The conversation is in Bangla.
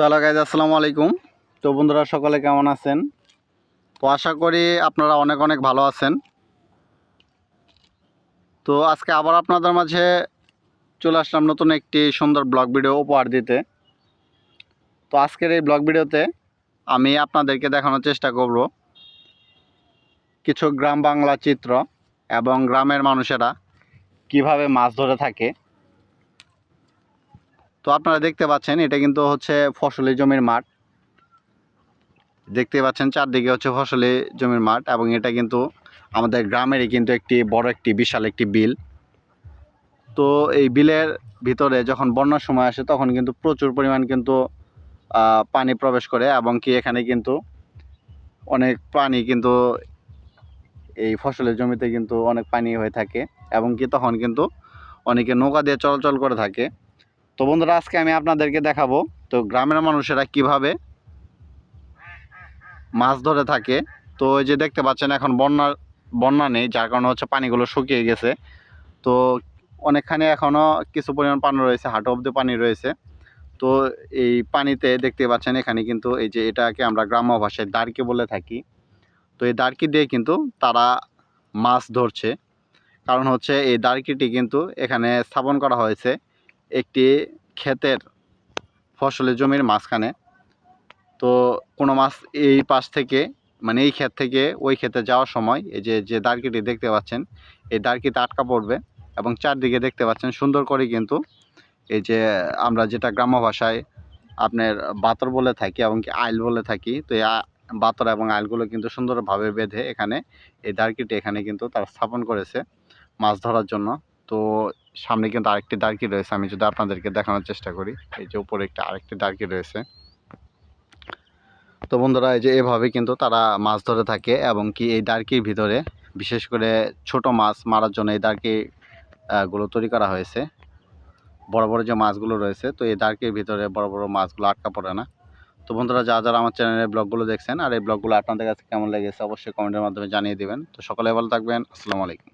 তো গাইজ আসসালামু আলাইকুম। তো বন্ধুরা, সকলে কেমন আছেন? তো আশা করি আপনারা অনেক অনেক ভালো আছেন। তো আজকে আবার আপনাদের মাঝে চলে আসলাম নতুন একটি সুন্দর ব্লগ ভিডিও উপহার দিতে। তো আজকের এই ব্লগ ভিডিওতে আমি আপনাদেরকে দেখানোর চেষ্টা করব কিছু গ্রাম বাংলা চিত্র এবং গ্রামের মানুষেরা কীভাবে মাছ ধরে থাকে। তো আপনারা দেখতে পাচ্ছেন, এটা কিন্তু হচ্ছে ফসলি জমির মাঠ। দেখতে পাচ্ছেন চারদিকে হচ্ছে ফসলি জমির মাঠ এবং এটা কিন্তু আমাদের গ্রামেরই কিন্তু একটি বড় একটি বিশাল একটি বিল। তো এই বিলের ভিতরে যখন বন্যার সময় আসে, তখন কিন্তু প্রচুর পরিমাণ কিন্তু পানি প্রবেশ করে এবং কি এখানে কিন্তু অনেক পানি কিন্তু এই ফসলের জমিতে কিন্তু অনেক পানি হয়ে থাকে এবং কি তখন কিন্তু অনেকে নৌকা দিয়ে চলাচল করে থাকে। তো বন্ধুরা, আজকে আমি আপনাদেরকে দেখাবো তো গ্রামের মানুষেরা কীভাবে মাছ ধরে থাকে। তো এই যে দেখতে পাচ্ছেন, এখন বন্যা বন্যা নেই, যার কারণে হচ্ছে পানিগুলো শুকিয়ে গেছে। তো অনেকখানি এখনও কিছু পরিমাণ পানি রয়েছে, হাঁটু অব্দি পানি রয়েছে। তো এই পানিতে দেখতে পাচ্ছেন, এখানে কিন্তু এই যে এটাকে আমরা গ্রাম্য ভাষায় দাঁড়কি বলে থাকি। তো এই দাঁড়কি দিয়ে কিন্তু তারা মাছ ধরছে। কারণ হচ্ছে এই দাঁড়কিটি কিন্তু এখানে স্থাপন করা হয়েছে একটি ক্ষেতের ফসলের জমির মাঝখানে। তো কোনো মাছ এই পাশ থেকে মানে এই ক্ষেত থেকে ওই ক্ষেতে যাওয়ার সময় এই যে যে দাঁড়কিটি দেখতে পাচ্ছেন, এই দাঁড়কিতে আটকা পড়বে এবং চারদিকে দেখতে পাচ্ছেন সুন্দর করে কিন্তু এই যে আমরা যেটা গ্রাম্য ভাষায় আপনার বাতর বলে থাকি এবং কি আইল বলে থাকি, তো এই বাতর এবং আইলগুলো কিন্তু সুন্দরভাবে বেঁধে এখানে এই দাঁড়কিটি এখানে কিন্তু তারা স্থাপন করেছে মাছ ধরার জন্য। তো সামনে কিন্তু আরেকটি দাঁড়কি রয়েছে, আমি যদি আপনাদেরকে দেখানোর চেষ্টা করি। এই যে উপরে একটা আরেকটি দাঁড়কি রয়েছে। তো বন্ধুরা, এই যে এভাবে কিন্তু তারা মাছ ধরে থাকে এবং কি এই দাঁড়কির ভিতরে, বিশেষ করে ছোট মাছ মারার জন্য এই দাঁড়কি গুলো তৈরি করা হয়েছে। বড় বড় যে মাছগুলো রয়েছে, তো এই দাঁড়কির ভিতরে বড় বড় মাছগুলো আটকা পড়ে না। তো বন্ধুরা, যারা যারা আমার চ্যানেলের ব্লগগুলো দেখছেন, আর এই ব্লগগুলো আপনাদের কাছে কেমন লেগেছে, অবশ্যই কমেন্টের মাধ্যমে জানিয়ে দিবেন। তো সকলে ভালো থাকবেন, আসসালামু আলাইকুম।